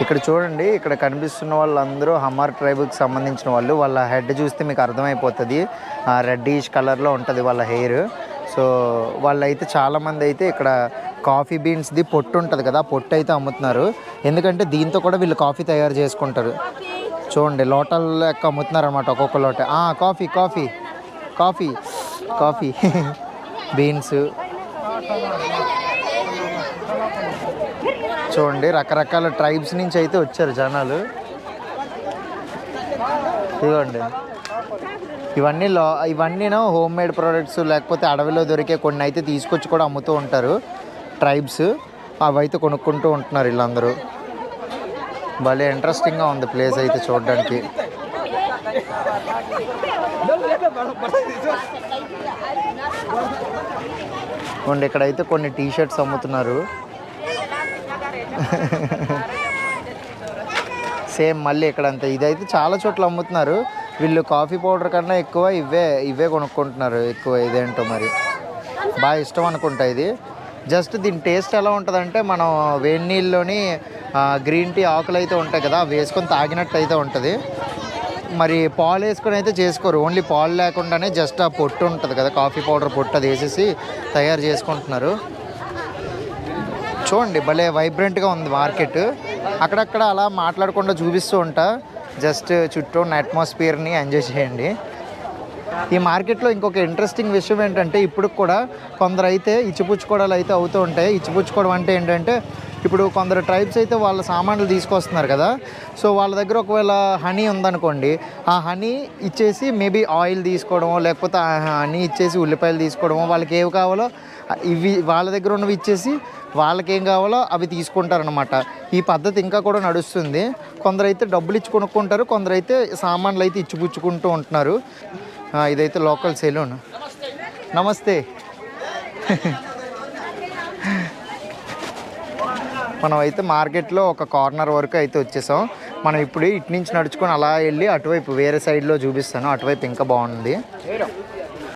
ఇక్కడ చూడండి ఇక్కడ కనిపిస్తున్న వాళ్ళందరూ హమార్ ట్రైబ్కి సంబంధించిన వాళ్ళు. వాళ్ళ హెడ్ చూస్తే మీకు అర్థమైపోతుంది. రెడ్డిష్ కలర్లో ఉంటుంది వాళ్ళ హెయిర్. సో వాళ్ళైతే చాలామంది అయితే ఇక్కడ కాఫీ బీన్స్ది పొట్టు ఉంటుంది కదా పొట్టు అయితే అమ్ముతున్నారు. ఎందుకంటే దీంతో కూడా వీళ్ళు కాఫీ తయారు చేసుకుంటారు. చూడండి లోటల్ లెక్క అమ్ముతున్నారు అనమాట ఒక్కొక్క లోట. ఆ, coffee coffee coffee coffee. Beans. చూడండి రకరకాల ట్రైబ్స్ నుంచి అయితే వచ్చారు జనాలు. ఇదిగోండి. ఇవన్నీ లో ఇవన్నీనో హోమ్ మేడ్ ప్రోడక్ట్స్ లేకపోతే అడవిలో దొరికే కొన్ని అయితే తీసుకొచ్చి కూడా అమ్ముతూ ఉంటారు ట్రైబ్స్ అవి అయితే కొనుక్కుంటూ ఉంటున్నారు వీళ్ళందరూ. భలే ఇంట్రెస్టింగ్గా ఉంది ప్లేస్ అయితే చూడడానికి. చూడండి ఇక్కడైతే కొన్ని టీ షర్ట్స్ అమ్ముతున్నారు. సేమ్ మళ్ళీ ఇక్కడ అంతే ఇదైతే చాలా చోట్ల అమ్ముతున్నారు. వీళ్ళు కాఫీ పౌడర్ కన్నా ఎక్కువ ఇవే ఇవే కొనుక్కుంటున్నారు. ఎక్కువ ఇదేంటో మరి. బాగా ఇష్టం అనుకుంటా ఇది. జస్ట్ దీని టేస్ట్ ఎలా ఉంటుందంటే మనం వేడి నీళ్ళలోని గ్రీన్ టీ ఆకులు అయితే ఉంటాయి కదా వేసుకొని తాగినట్టు అయితే ఉంటుంది. మరి పాలు వేసుకొని అయితే చేసుకోరు. ఓన్లీ పాలు లేకుండానే జస్ట్ ఆ పొట్టు ఉంటుంది కదా కాఫీ పౌడర్ పొట్టు అది వేసేసి తయారు చేసుకుంటున్నారు. చూడండి భలే వైబ్రెంట్గా ఉంది మార్కెట్ అక్కడక్కడ అలా మాట్లాడకుండా చూపిస్తూ ఉంటా. జస్ట్ చుట్టూ ఉన్న అట్మాస్ఫియర్ని ఎంజాయ్ చేయండి. ఈ మార్కెట్లో ఇంకొక ఇంట్రెస్టింగ్ విషయం ఏంటంటే ఇప్పుడు కూడా కొందరు అయితే ఇచ్చిపుచ్చుకోవడాలు అయితే అవుతూ ఉంటాయి. ఇచ్చిపుచ్చుకోవడం అంటే ఏంటంటే ఇప్పుడు కొందరు ట్రైబ్స్ అయితే వాళ్ళ సామాన్లు తీసుకొస్తున్నారు కదా. సో వాళ్ళ దగ్గర ఒకవేళ హనీ ఉందనుకోండి ఆ హనీ ఇచ్చేసి మేబీ ఆయిల్ తీసుకోవడమో లేకపోతే ఆ హనీ ఇచ్చేసి ఉల్లిపాయలు తీసుకోవడమో వాళ్ళకి ఏవి కావాలో ఇవి వాళ్ళ దగ్గర ఉన్నవి ఇచ్చేసి వాళ్ళకి ఏం కావాలో అవి తీసుకుంటారనమాట ఈ పద్ధతి ఇంకా కూడా నడుస్తుంది. కొందరైతే డబ్బులు ఇచ్చి కొనుక్కుంటారు కొందరైతే సామాన్లు అయితే ఇచ్చిపుచ్చుకుంటూ ఉంటున్నారు. ఇదైతే లోకల్ సెలూన్. నమస్తే. మనం అయితే మార్కెట్లో ఒక కార్నర్ వరకు అయితే వచ్చేసాం. మనం ఇప్పుడు ఇటు నుంచి నడుచుకొని అలా వెళ్ళి అటువైపు వేరే సైడ్లో చూపిస్తాను. అటువైపు ఇంకా బాగుంది.